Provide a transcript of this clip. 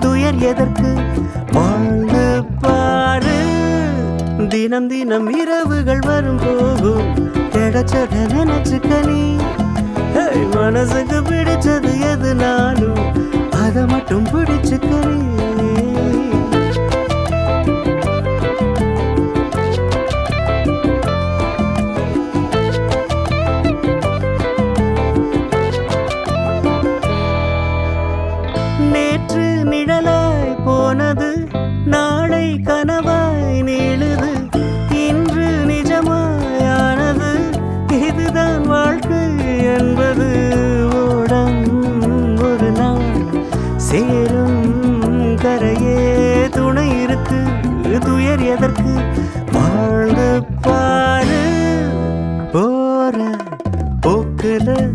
துயர் எதற்கு? வாழ்ந்து பாரு. தினம் தினம் இரவுகள் வரும் போகும். கிடைச்சத நினைச்சுக்க நீ. மனசுக்கு பிடிச்சது எதுனாலும் அதை மட்டும் பிடிச்சுக்க நீ. நேற்று நிழலாய் போனது. நாளை கனவாய் நீளுது. இன்று நிஜமாயானது. இதுதான் வாழ்க்கை என்பது. ஓடம் ஒரு நாள் சேரும் கரையே. துணை இருக்கு துயர் எதற்கு? வாழ்ந்து பாரு. போற போக்குல